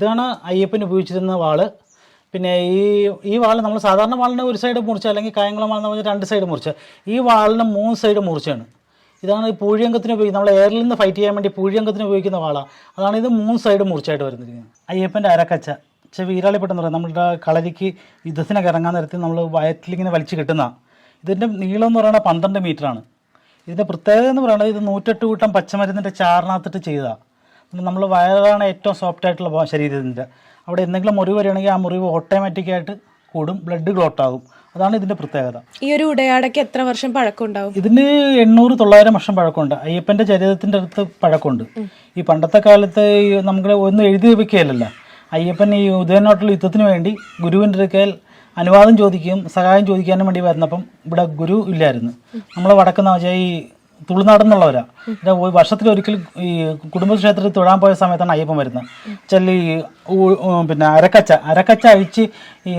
ഇതാണ് അയ്യപ്പൻ ഉപയോഗിച്ചിരുന്ന വാൾ. പിന്നെ ഈ ഈ വാൾ നമ്മൾ സാധാരണ വാളിന് ഒരു സൈഡ് മുറിച്ച അല്ലെങ്കിൽ കായംകുളം വാളെന്ന് പറഞ്ഞാൽ രണ്ട് സൈഡ് മുറിച്ച. ഈ വാളിന് മൂന്ന് സൈഡ് മുറിച്ചാണ്. ഇതാണ് ഈ പൂഴിയങ്കത്തിന് ഉപയോഗിക്കുന്നത് നമ്മൾ എയറിൽ നിന്ന് ഫൈറ്റ് ചെയ്യാൻ വേണ്ടി പൂഴിയങ്കത്തിന് ഉപയോഗിക്കുന്ന വാളാണ് അതാണ് ഇത് മൂന്ന് സൈഡ് മുറിച്ചായിട്ട് വരുന്നിരിക്കുന്നത് അയ്യപ്പന്റെ അരക്കച്ച. പക്ഷേ വീരാളിപ്പെട്ടെന്ന് പറയാം നമ്മുടെ കളരിക്ക് യുദ്ധത്തിനൊക്കെ ഇറങ്ങാൻ നേരത്തിൽ നമ്മൾ വയറ്റിലിങ്ങനെ വലിച്ചു കിട്ടുന്ന. ഇതിന്റെ നീളം എന്ന് പറയുന്നത് പന്ത്രണ്ട് മീറ്ററാണ് ഇതിന്റെ പ്രത്യേകത എന്ന് പറയുന്നത് ഇത് നൂറ്റെട്ട് കൂട്ടം പച്ചമരുന്നിന്റെ ചാറിനകത്തിട്ട് ചെയ്തതാണ് നമ്മൾ വയറാണ് ഏറ്റവും സോഫ്റ്റ് ആയിട്ടുള്ള ശരീരത്തിന്റെ. അവിടെ എന്തെങ്കിലും മുറിവ് വരികയാണെങ്കിൽ ആ മുറിവ് ഓട്ടോമാറ്റിക്കായിട്ട് കൂടും ബ്ലഡ് ക്ലോട്ട് ആകും. അതാണ് ഇതിന്റെ പ്രത്യേകത. ഈ ഒരു ഉടയാടയ്ക്ക് എത്ര വർഷം പഴക്കമുണ്ടാവും? ഇതിന് എണ്ണൂറ് തൊള്ളായിരം വർഷം പഴക്കമുണ്ട്. അയ്യപ്പന്റെ ചരിത്രത്തിന്റെ അടുത്ത് പഴക്കമുണ്ട്. ഈ പണ്ടത്തെ കാലത്ത് നമുക്ക് ഒന്നും എഴുതി വെക്കുകയല്ലല്ലോ. അയ്യപ്പൻ ഈ ഉദയനാട്ടിൽ യുദ്ധത്തിന് വേണ്ടി ഗുരുവിന്റെ അടുക്കൽ അനുവാദം ചോദിക്കുകയും സഹായം ചോദിക്കാനും വേണ്ടി വരുന്നപ്പം ഇവിടെ ഗുരു ഇല്ലായിരുന്നു. നമ്മൾ വടക്കുന്ന വെച്ചാൽ ഈ തുളുനാടെന്നുള്ളവരാ. വർഷത്തിൽ ഒരു വർഷത്തിലൊരിക്കൽ ഈ കുടുംബക്ഷേത്രത്തിൽ തൊഴാൻ പോയ സമയത്താണ് അയ്യപ്പൻ വരുന്നത്. ഈ പിന്നെ അരക്കച്ച. അരക്കച്ച അഴിച്ച് ഈ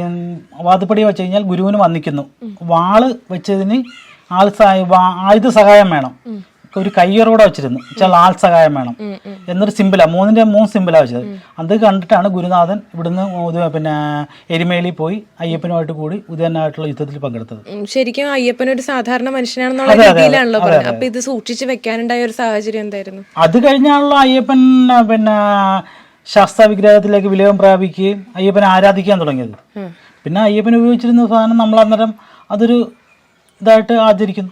വാതുപ്പടി വെച്ച് കഴിഞ്ഞാൽ ഗുരുവിന് വന്നിക്കുന്നു. വാൾ വെച്ചതിന് ആൾ സഹായ ആയുധ സഹായം വേണം. ഒരു കയ്യറോടെ വെച്ചിരുന്നു. ചില ആൾ സഹായം വേണം എന്നൊരു സിമ്പിളാ മൂന്നിന്റെ മൂന്ന് സിമ്പിളാ വെച്ചത്. അത് കണ്ടിട്ടാണ് ഗുരുനാഥൻ ഇവിടുന്ന് പിന്നെ എരുമേലി പോയി അയ്യപ്പനുമായിട്ട് കൂടി ഉദയനായിട്ടുള്ള യുദ്ധത്തിൽ പങ്കെടുത്തത്. ശരിക്കും അയ്യപ്പൻ ഒരു സാധാരണ മനുഷ്യനാണെന്നുള്ള രീതിയിലാണല്ലോ. അപ്പൊ ഇത് സൂക്ഷിച്ചു വെക്കാനുണ്ടായ ഒരു സാഹചര്യം എന്തായിരുന്നു? അത് കഴിഞ്ഞാണല്ലോ അയ്യപ്പൻ പിന്നെ ശാസ്ത്ര വിഗ്രഹത്തിലേക്ക് വിലയം പ്രാപിക്കുകയും അയ്യപ്പനെ ആരാധിക്കാൻ തുടങ്ങിയത്. പിന്നെ അയ്യപ്പൻ ഉപയോഗിച്ചിരുന്ന സാധനം നമ്മൾ അന്നേരം അതൊരു ഇതായിട്ട് ആചരിക്കുന്നു.